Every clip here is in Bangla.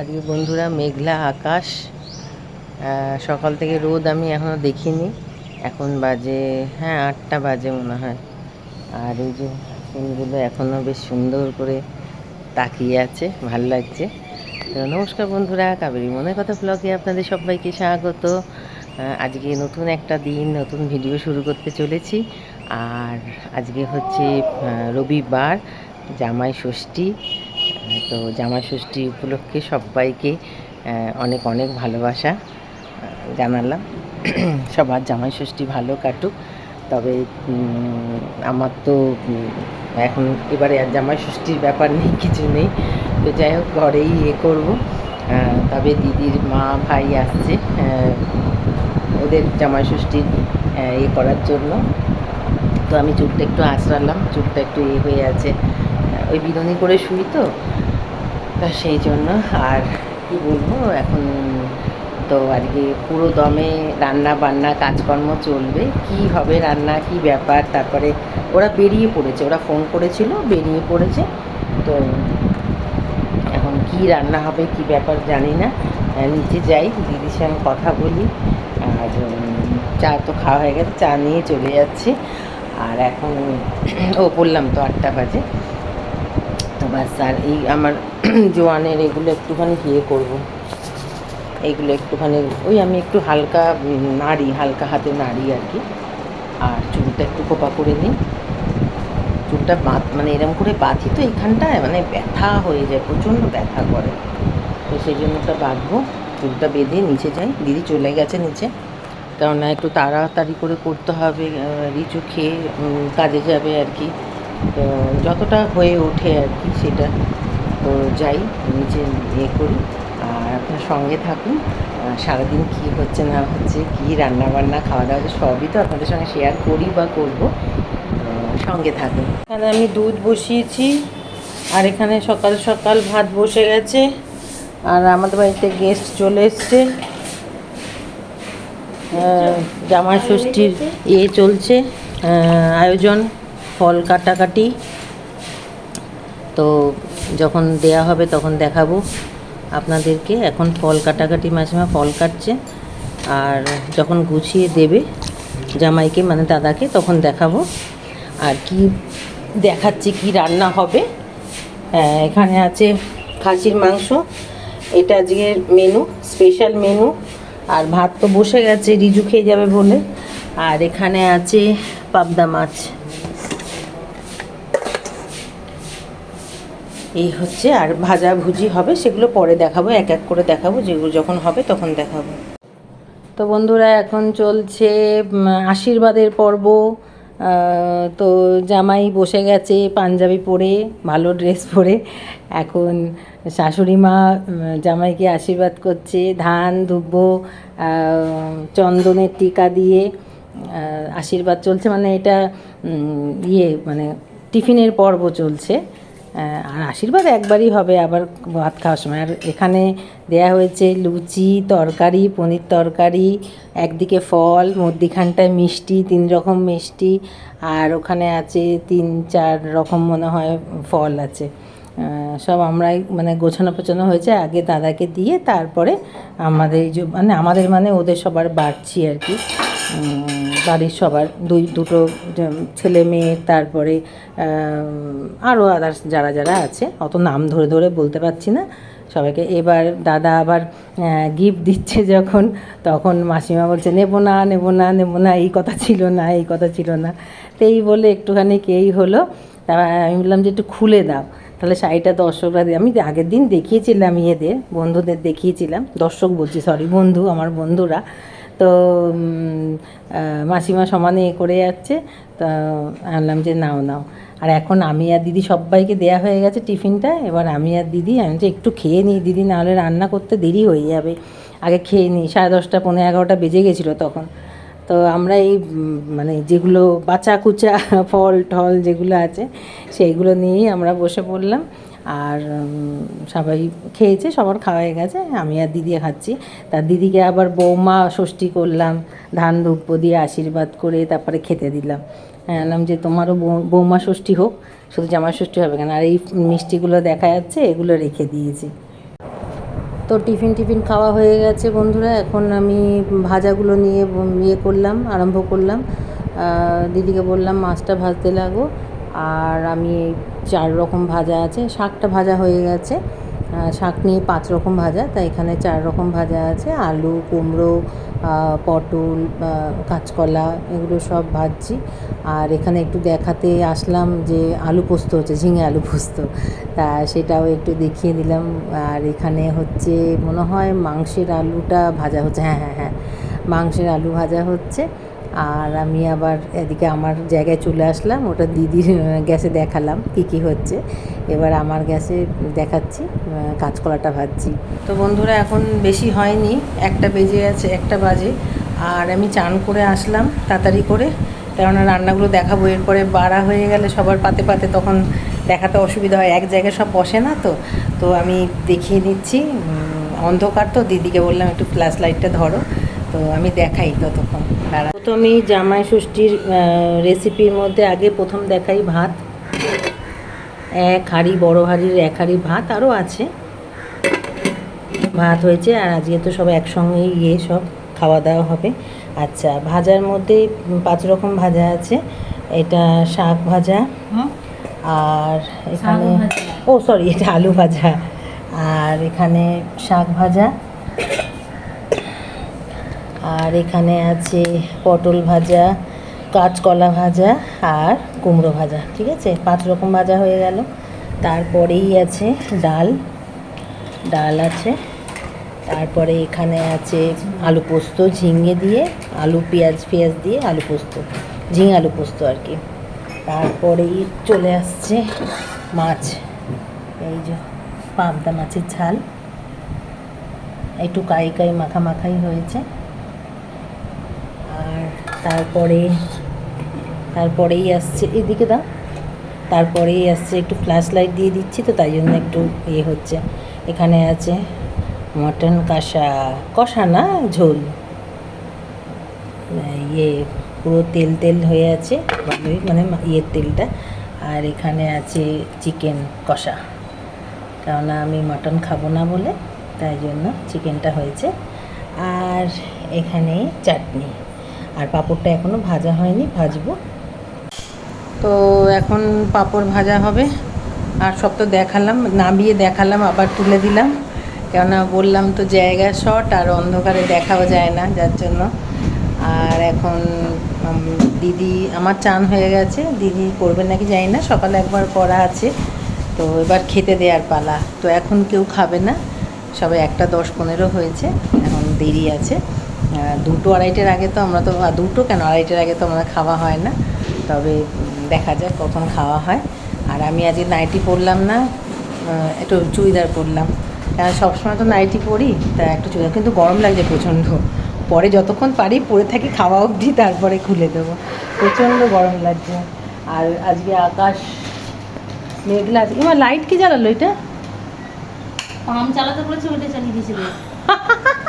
আজকে বন্ধুরা মেঘলা আকাশ। সকাল থেকে রোদ আমি এখনও দেখিনি। এখন বাজে হ্যাঁ আটটা বাজে মনে হয়। আর এই যে ফুলগুলো এখনও বেশ সুন্দর করে তাকিয়ে আছে, ভালো লাগছে। নমস্কার বন্ধুরা, কাবেরী মনের কথা ব্লগে আপনাদের সবাইকে স্বাগত। আজকে নতুন একটা দিন, নতুন ভিডিও শুরু করতে চলেছি। আর আজকে হচ্ছে রবিবার, জামাই ষষ্ঠী। তো জামাই ষষ্ঠী উপলক্ষে সবাইকে অনেক অনেক ভালোবাসা জানালাম। সবার জামাই ষষ্ঠী ভালো কাটুক। তবে আমার তো এখন এবারে আর জামাই ষষ্ঠীর ব্যাপার নেই কিছু নেই। তো যাই হোক, ঘরেই ইয়ে করব। তবে দিদির মা, ভাই আসছে ওদের জামাই ষষ্ঠীর ইয়ে করার জন্য। তো আমি চুলটা একটু আঁচড়ালাম, চুলটা একটু ইয়ে হয়ে আছে। ওই বিরনি করে শুই তো। তা সেই জন্য আর কি বলব, এখন তো আর কি পুরো দমে রান্না বান্না কাজকর্ম চলবে। কি হবে রান্না, কি ব্যাপার, তারপরে ওরা বেরিয়ে পড়েছে, ওরা ফোন করেছিল, বেরিয়ে পড়েছে। তো এখন কি রান্না হবে, কি ব্যাপার জানি না। নিচে যাই, দিদির সঙ্গে কথা বলি। আর চা তো খাওয়া হয়ে গেছে, চা নিয়ে চলে যাচ্ছি। আর এখন, ও বললাম তো আটটা বাজে। বাস আর এই আমার জোয়ানের এগুলো একটুখানি ইয়ে করব। এইগুলো একটুখানি, ওই আমি একটু হালকা নাড়ি, হালকা হাতে নাড়ি আর কি। আর চুলটা একটু খোপা করে নিই। চুলটা বাঁধ মানে এরকম করে বাঁধি তো এইখানটায় মানে ব্যথা হয়ে যায়, প্রচণ্ড ব্যথা করে। তো সেই জন্য ওটা বাঁধবো। চুলটা বেঁধে নিচে যাই। দিদি চলে গেছে নিচে। কেননা একটু তাড়াতাড়ি করে করতে হবে রিচু খেয়ে কাজে যাবে আর কি। যতটা হয়ে ওঠে আর কি সেটা তো যাই নিচে ইয়ে করি। আর আপনার সঙ্গে থাকুন। সারাদিন কি হচ্ছে না হচ্ছে, কী রান্না বান্না খাওয়া দাওয়া সবই তো আপনাদের সঙ্গে শেয়ার করি বা করব। সঙ্গে থাকুন। এখানে আমি দুধ বসিয়েছি, আর এখানে সকাল সকাল ভাত বসে গেছে, আর আমাদের বাড়িতে গেস্ট চলে এসছে। জামাই ষষ্ঠীর ইয়ে চলছে আয়োজন। ফল কাটাকাটি। তো যখন দেয়া হবে তখন দেখাবো আপনাদেরকে। এখন ফল কাটাকাটি মাঝে মাঝে ফল কাটছে। আর যখন গুছিয়ে দেবে জামাইকে মানে দাদাকে তখন দেখাবো। আর কি দেখাচ্ছি কি রান্না হবে। হ্যাঁ, এখানে আছে খাসির মাংস। এটা আজকের মেনু স্পেশাল মেনু। আর ভাত তো বসে গেছে রিজু খেয়ে যাবে বলে। আর এখানে আছে পাবদা মাছ। এই হচ্ছে আর ভাজা ভুজি হবে সেগুলো পরে দেখাবো এক এক করে দেখাবো যেগুলো যখন হবে তখন দেখাবো। তো বন্ধুরা এখন চলছে আশীর্বাদের পর্ব। তো জামাই বসে গেছে পাঞ্জাবি পরে ভালো ড্রেস পরে। এখন শাশুড়ি মা জামাইকে আশীর্বাদ করছে ধান আহ, চন্দনের টিকা দিয়ে আশীর্বাদ চলছে। মানে এটা ইয়ে মানে টিফিনের পর্ব চলছে। আর আশীর্বাদ একবারই হবে আবার ভাত খাওয়ার সময়। আর এখানে দেয়া হয়েছে লুচি, তরকারি, পনির তরকারি, একদিকে ফল মধ্যিখানটায় মিষ্টি, তিন রকম মিষ্টি, আর ওখানে আছে তিন, চার রকম মনে হয় ফল আছে। সব আমরাই মানে গোছানো পোছানো হয়েছে, আগে দাদাকে দিয়ে তারপরে আমাদের যে মানে আমাদের মানে ওদের সবার বাড়ছি আর কি। বাড়ির সবার, দুই, দুটো ছেলে মেয়ে, তারপরে আরও আদার্স যারা যারা আছে, অত নাম ধরে ধরে বলতে পারছি না। সবাইকে এবার দাদা আবার গিফট দিচ্ছে যখন, তখন মাসিমা বলছে, নেব না নেব না নেব না, এই কথা ছিল না, এই কথা ছিল না। তো এই বলে একটুখানি কেই হলো। তা আমি বললাম যে, একটু খুলে দাও। তাহলে শাড়িটা দর্শকরা আমি আগের দিন দেখিয়েছিলাম ইয়েদের, বন্ধুদের দেখিয়েছিলাম। দর্শক বলছি, সরি বন্ধু, আমার বন্ধুরা। তো মাসিমা সমানে এ করে যাচ্ছে। তো আনলাম যে নাও নাও। আর এখন আমি আর দিদি সবাইকে দেয়া হয়ে গেছে টিফিনটা। এবার আমি আর দিদি আমি যে একটু খেয়ে নিই দিদি, নাহলে রান্না করতে দেরি হয়ে যাবে। আগে খেয়ে নিই, সাড়ে দশটা পনেরো এগারোটা বেজে গেছিল তখন। তো আমরা এই মানে যেগুলো বাঁচা কুচা ফল টল যেগুলো আছে, সেইগুলো নিয়েই আমরা বসে পড়লাম। আর সবাই খেয়েছে, সবার খাওয়া হয়ে গেছে, আমি আর দিদি খাচ্ছি। তার দিদিকে আবার বৌমা ষষ্ঠী করলাম, ধান ধূপ দিয়ে আশীর্বাদ করে তারপরে খেতে দিলাম। হ্যাঁ যে তোমারও বৌমা ষষ্ঠী হোক, শুধু জামা ষষ্ঠী হবে কেন? আর এই মিষ্টিগুলো দেখা যাচ্ছে, এগুলো রেখে দিয়েছি। তো টিফিন টিফিন খাওয়া হয়ে গেছে বন্ধুরা, এখন আমি ভাজাগুলো নিয়ে ইয়ে করলাম, আরম্ভ করলাম। দিদিকে বললাম, মাছটা ভাজতে লাগো, আর আমি চার রকম ভাজা আছে, শাকটা ভাজা হয়ে গেছে। শাক নিয়ে পাঁচ রকম ভাজা তাই এখানে চার রকম ভাজা আছে। আলু, কুমড়ো পটল কাঁচকলা, এগুলো সব ভাজছি। আর এখানে একটু দেখাতে আসলাম যে আলু পোস্ত হচ্ছে, ঝিঙে আলু পোস্ত। তা সেটাও একটু দেখিয়ে দিলাম। আর এখানে হচ্ছে মনে হয় মাংসের আলুটা ভাজা হচ্ছে। হ্যাঁ হ্যাঁ হ্যাঁ মাংসের আলু ভাজা হচ্ছে। আর আমি আবার এদিকে আমার জায়গায় চলে আসলাম ওটা দিদির গ্যাসে দেখালাম কী কী হচ্ছে। এবার আমার গ্যাসে দেখাচ্ছি কাঁচকলাটা ভাজছি। তো বন্ধুরা এখন বেশি হয়নি একটা বেজে আছে একটা বাজে। আর আমি চান করে আসলাম তাড়াতাড়ি করে কেননা রান্নাগুলো দেখাবো। এরপরে বাড়া হয়ে গেলে সবার পাতে পাতে তখন দেখাতে অসুবিধা হয়। এক জায়গায় সব বসে না তো? তো আমি দেখিয়ে উম, অন্ধকার তো দিদিকে বললাম একটু ফ্ল্যাশ লাইটটা ধরো। তো আমি দেখাই ততক্ষণ। দাঁড়া আমি জামাই ষষ্ঠীর রেসিপির মধ্যে আগে প্রথম দেখাই ভাত। এক হাঁড়ি বড় হাঁড়ির এক হাঁড়ি ভাত আরও আছে। ভাত হয়েছে আর আজকে তো সব একসঙ্গেই ইয়ে সব খাওয়া দাওয়া হবে। আচ্ছা ভাজার মধ্যে পাঁচ রকম ভাজা আছে। এটা শাক ভাজা আর এখানে ও সরি এটা আলু ভাজা। আর এখানে শাক ভাজা। আর এখানে আছে পটল ভাজা, কাঁচকলা ভাজা আর কুমড়ো ভাজা, ঠিক আছে? পাঁচ রকম ভাজা হয়ে গেল। তারপরেই আছে ডাল। ডাল আছে। তারপরে এখানে আছে আলু পোস্ত, ঝিঙে দিয়ে, আলু পেঁয়াজ পেঁয়াজ দিয়ে আলু পোস্ত, ঝিঙে আলু পোস্ত আর কি। তারপরেই চলে আসছে মাছ। এই যে পাবদা মাছের ঝাল। একটু কাই কাই মাখা মাখাই হয়েছে। তারপরে, তারপরেই আসছে, এদিকে দাও। তারপরেই আসছে, একটু ফ্ল্যাশ লাইট দিয়ে দিচ্ছি তো, তাই জন্য একটু ইয়ে হচ্ছে। এখানে আছে মটন কষা কষা না, ঝোল। ইয়ে পুরো তেল তেল হয়ে আছে মানে ইয়ের তেলটা। আর এখানে আছে চিকেন কষা। কেননা আমি মটন খাব না বলে, তাই জন্য চিকেনটা হয়েছে। আর এখানে চাটনি। আর পাঁপড়টা এখনও ভাজা হয়নি, ভাজবো। তো এখন পাঁপড় ভাজা হবে। আর সব তো দেখালাম, নামিয়ে দেখালাম, আবার তুলে দিলাম। কেননা বললাম তো জায়গা শর্ট, আর অন্ধকারে দেখাও যায় না যার জন্য। আর এখন দিদি, আমার চান হয়ে গেছে। দিদি করবে নাকি জানি না, সকালে একবার করা আছে। তো এবার খেতে দেওয়ার পালা। তো এখন কেউ খাবে না। সবাই একটা দশ পনেরো হয়েছে, এখন দেরি আছে। দুটো আড়াইটের আগে তো আমরা তো দুটো কেন? আড়াইটের আগে তো আমরা খাওয়া হয় না। তবে দেখা যাক কখন খাওয়া হয়। আর আমি আজকে নাইটি পরলাম না একটু চুড়িদার পরলাম। সবসময় তো নাইটি পরি তা একটু চুড়িদার। কিন্তু গরম লাগছে প্রচণ্ড। পরে যতক্ষণ পারি পরে থাকি খাওয়া অবধি তারপরে খুলে দেবো। প্রচণ্ড গরম লাগছে। আর আজকে আকাশ মেঘলা আছে। এবার লাইট কি জ্বালালো এটা? পাম চালাতে বলেছে ওটা চালিয়ে দিয়েছিল।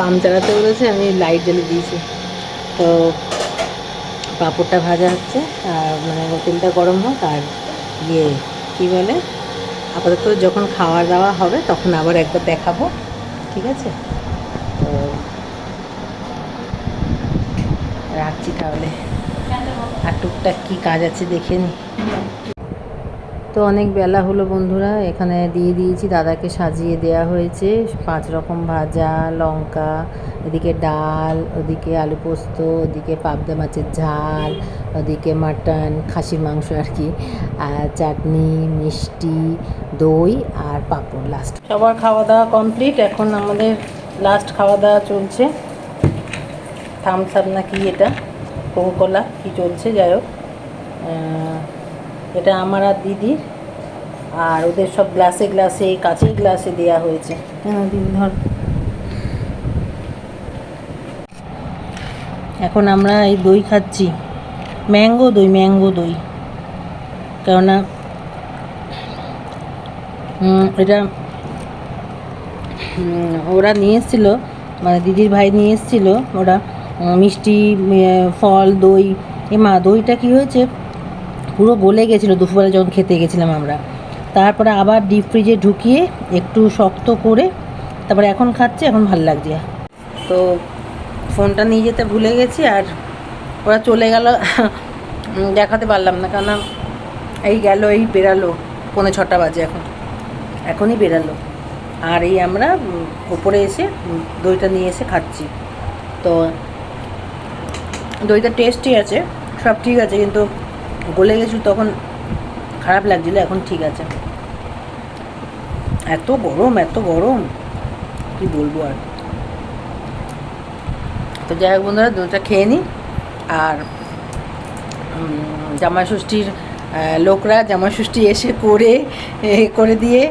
পাম চালাতে বলেছে, আমি লাইট জ্বালিয়ে দিয়েছি। তো পাঁপড়টা ভাজা হচ্ছে, আর মানে তেলটা গরম হোক, আর ইয়ে কী বলে, আপাতত যখন খাওয়া দাওয়া হবে, তখন আবার একবার দেখাবো, ঠিক আছে? তো রাখছি তাহলে। আর টুকটাক কী কাজ আছে দেখে নি। তো অনেক বেলা হলো বন্ধুরা, এখানে দিয়ে দিয়েছি, দাদাকে সাজিয়ে দেয়া হয়েছে। পাঁচ রকম ভাজা, লঙ্কা, এদিকে ডাল, ওদিকে আলু পোস্ত, ওদিকে পাবদা মাছের ঝাল, ওদিকে মাটন, খাসির মাংস আর কি, আর চাটনি, মিষ্টি, দই আর পাঁপড় লাস্ট সবার খাওয়া দাওয়া কমপ্লিট এখন আমাদের লাস্ট খাওয়া দাওয়া চলছে। থামস আপ না কি এটা? কোকোকোলা কি চলছে? যাই হোক এটা আমার আর দিদির। আর ওদের সব গ্লাসে গ্লাসে কাঁচের গ্লাসে দেওয়া হয়েছে। হ্যাঁ ধর। এখন আমরা এই দই খাচ্ছি। ম্যাঙ্গো দই ম্যাঙ্গো দই। কেননা এটা ওরা নিয়ে এসেছিল মানে দিদির ভাই নিয়ে এসেছিল ওরা মিষ্টি ফল দই এ মা দইটা কী হয়েছে? পুরো গলে গেছিল, দুপুরবেলা যখন খেতে গেছিলাম আমরা। তারপরে আবার ডিপ ফ্রিজে ঢুকিয়ে একটু শক্ত করে তারপরে এখন খাচ্ছি, এখন ভালো লাগছে। তো ফোনটা নিয়ে যেতে ভুলে গেছি আর ওরা চলে গেল দেখাতে পারলাম না। কেন এই গেল, এই বেরালো, পৌনে ছটা বাজে এখন। এখনই বেরালো। আর এই আমরা ওপরে এসে দইটা নিয়ে এসে খাচ্ছি। তো দইটা টেস্টই আছে, সব ঠিক আছে, কিন্তু গলে গেছিল তখন খারাপ লাগছিল, এখন ঠিক আছে। এত গরম এত গরম, কি বলব আর। তো যাই হোক বন্ধুরা, দুধটা খেয়ে নিই আর জামাই ষষ্ঠীর লোকরা জামাই ষষ্ঠী এসে করে করে দিয়ে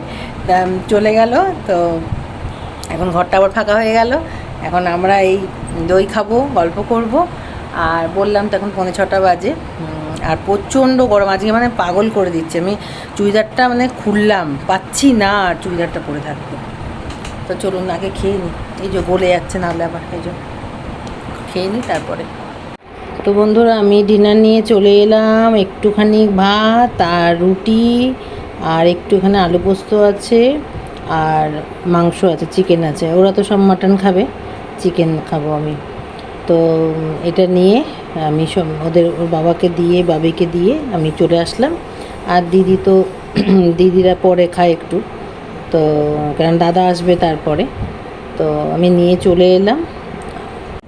চলে গেল। তো এখন ঘরটা আবার ফাঁকা হয়ে গেল। এখন আমরা এই দই খাব, গল্প করব। আর বললাম তো এখন পৌনে ছটা বাজে। আর প্রচণ্ড গরম, আজকে মানে পাগল করে দিচ্ছে। আমি চুড়িদারটা মানে খুললাম, পাচ্ছি না আর চুড়িদারটা পরে থাকতে তো চলুন আগে খেয়ে নিই এই যে গলে যাচ্ছে নাহলে আবার এই যে খেয়ে নিই তারপরে। তো বন্ধুরা, আমি ডিনার নিয়ে চলে এলাম। একটুখানি ভাত আর রুটি আর একটুখানি আলু পোস্ত আছে আর মাংস আছে, চিকেন আছে। ওরা তো সব মাটন খাবে, চিকেন খাব আমি। তো এটা নিয়ে আমি সব ওদের, ওর বাবাকে দিয়ে, বাবিকে দিয়ে আমি চলে আসলাম। আর দিদি তো, দিদিরা পরে খায় একটু। তো কারণ দাদা আসবে তারপরে। তো আমি নিয়ে চলে এলাম।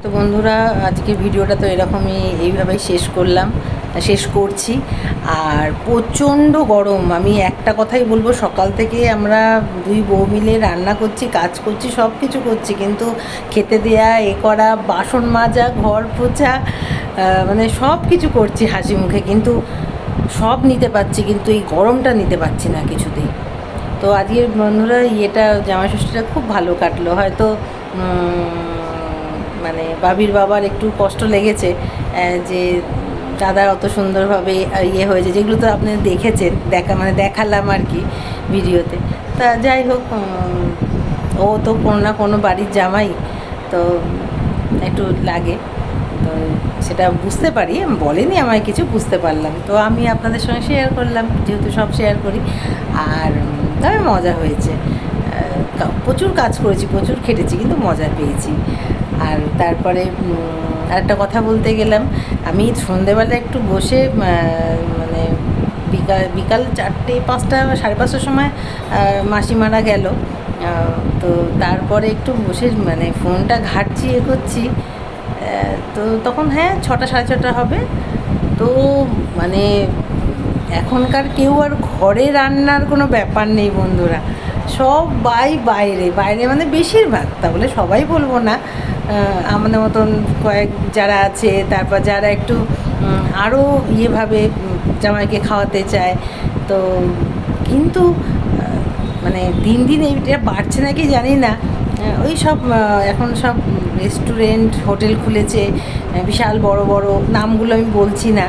তো বন্ধুরা আজকে ভিডিওটা তো এরকমই, এইভাবেই শেষ করলাম, শেষ করছি। আর প্রচণ্ড গরম, আমি একটা কথাই বলব, সকাল থেকে আমরা দুই বউ মিলে রান্না করছি, কাজ করছি সব কিছু করছি। কিন্তু খেতে দেয়া, এ করা, বাসন মাজা, ঘর পোছা মানে সব কিছু করছি হাসি মুখে, কিন্তু সব নিতে পারছি, কিন্তু এই গরমটা নিতে পারছি না কিছুতেই। তো আজকের বন্ধুরা, ইয়েটা জামা ষষ্ঠীটা খুব ভালো কাটলো। হয়তো মানে বাবির বাবার একটু কষ্ট লেগেছে যে দাদার অত সুন্দরভাবে ইয়ে হয়েছে, যেগুলো তো আপনি দেখেছেন, দেখা মানে দেখালাম আর কি ভিডিওতে। তা যাই হোক ও তো কোনো না কোনো বাড়ির জামাই, তো একটু লাগে। সেটা বুঝতে পারি বলেনি আমায় কিছু বুঝতে পারলাম। তো আমি আপনাদের সঙ্গে শেয়ার করলাম যেহেতু সব শেয়ার করি। আর তবে মজা হয়েছে। প্রচুর কাজ করেছি প্রচুর খেটেছি কিন্তু মজা পেয়েছি। আর তারপরে আরেকটা কথা বলতে গেলাম আমি সন্ধেবেলা একটু বসে মানে বিকাল বিকাল চারটে পাঁচটা সাড়ে পাঁচটার সময় আহ, মাসি মারা গেল। তো তারপরে একটু বসে মানে ফোনটা ঘাটছি এ করছি তো তখন হ্যাঁ ছটা সাড়ে ছটা হবে। তো মানে এখনকার কেউ আর ঘরে রান্নার কোনো ব্যাপার নেই বন্ধুরা। সব বাই বাইরে। বাইরে মানে বেশিরভাগ তা বলে সবাই বলব না। আমাদের মতন কয়েক যারা আছে, তারপর যারা একটু আরও ইয়েভাবে জামাইকে খাওয়াতে চায়, তো কিন্তু মানে দিন দিন এইটা বাড়ছে নাকি জানি না। ওই সব এখন সব রেস্টুরেন্ট, হোটেল খুলেছে বিশাল বড় বড়, নামগুলো আমি বলছি না।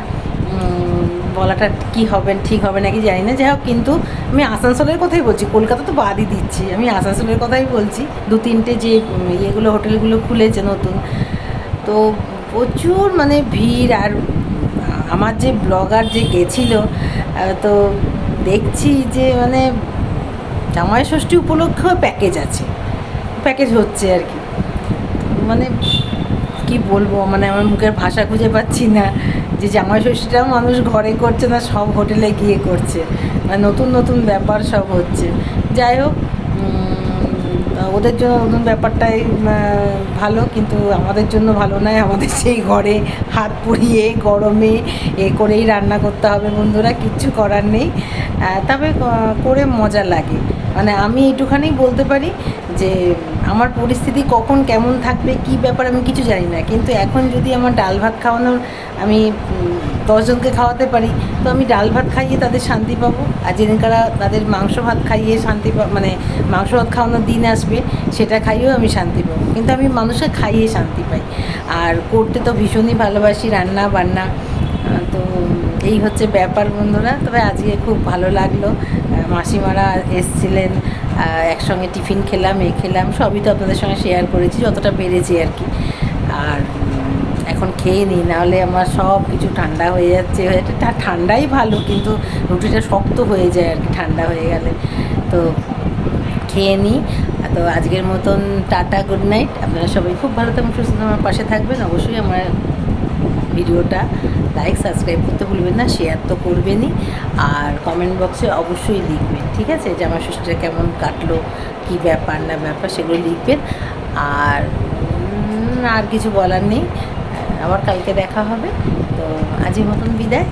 বলাটা কি হবে, ঠিক হবে নাকি জানি না। যাই হোক কিন্তু আমি আসানসোলের কথাই বলছি, কলকাতা তো বাদই দিচ্ছি। আমি আসানসোলের কথাই বলছি, দু তিনটে যে ইয়েগুলো, হোটেলগুলো খুলেছে নতুন। তো প্রচুর মানে ভিড়, আর আমার যে ব্লগার যে গেছিল তো দেখছি যে মানে জামাই ষষ্ঠী উপলক্ষেও প্যাকেজ আছে। প্যাকেজ হচ্ছে আর কি। মানে কি বলব মানে আমার মুখের ভাষা খুঁজে পাচ্ছি না যে জামাই ষষ্ঠীটাও মানুষ ঘরে করছে না, সব হোটেলে গিয়ে করছে। মানে নতুন নতুন ব্যাপার সব হচ্ছে। যাই হোক ওদের জন্য ব্যাপারটাই ভালো, কিন্তু আমাদের জন্য ভালো নয়। আমাদের সেই ঘরে হাত পুড়িয়ে, গরমে এ করেই রান্না করতে হবে বন্ধুরা, কিচ্ছু করার নেই। তবে করে মজা লাগে। মানে আমি একটুখানি বলতে পারি যে, আমার পরিস্থিতি কখন কেমন থাকবে, কি ব্যাপার আমি কিছু জানি না। কিন্তু এখন যদি আমার ডাল ভাত খাওয়ানোর আমি দশজনকে খাওয়াতে পারি, তো আমি ডাল ভাত খাইয়ে তাদের শান্তি পাবো। আর যেদিনকারা তাদের মাংস ভাত খাইয়ে শান্তি মানে মাংস ভাত খাওয়ানোর দিন আসবে, সেটা খাইয়েও আমি শান্তি পাবো। কিন্তু আমি মানুষকে খাইয়ে শান্তি পাই। আর করতে তো ভীষণই ভালোবাসি, রান্না বান্না। তো এই হচ্ছে ব্যাপার বন্ধুরা। তবে আজকে খুব ভালো লাগল। মাসিমারা এসছিলেন একসঙ্গে টিফিন খেলাম, এ খেলাম, সবই তো আপনাদের সঙ্গে শেয়ার করেছি, যতটা পেরেছি আর কি। আর এখন খেয়ে নিই, নাহলে আমার সব কিছু ঠান্ডা হয়ে যাচ্ছে। এটা ঠান্ডাই ভালো, কিন্তু রুটিটা শক্ত হয়ে যায় আর কি, ঠান্ডা হয়ে গেলে। তো খেয়ে নিই। তো আজকের মতন টাটা গুড নাইট আপনারা সবাই খুব ভালো থাকবেন, সুস্থ আমার পাশে থাকবেন। অবশ্যই আমার ভিডিওটা লাইক সাবস্ক্রাইব করতে ভুলবেন না শেয়ার তো করবেনই। আর কমেন্ট বক্সে অবশ্যই লিখবেন, ঠিক আছে? যে আমার ষষ্ঠীটা কেমন কাটলো, কী ব্যাপার, না ব্যাপার, সেগুলো লিখবেন। আর আর কিছু বলার নেই। আবার কালকে দেখা হবে। তো আজই মতন বিদায়।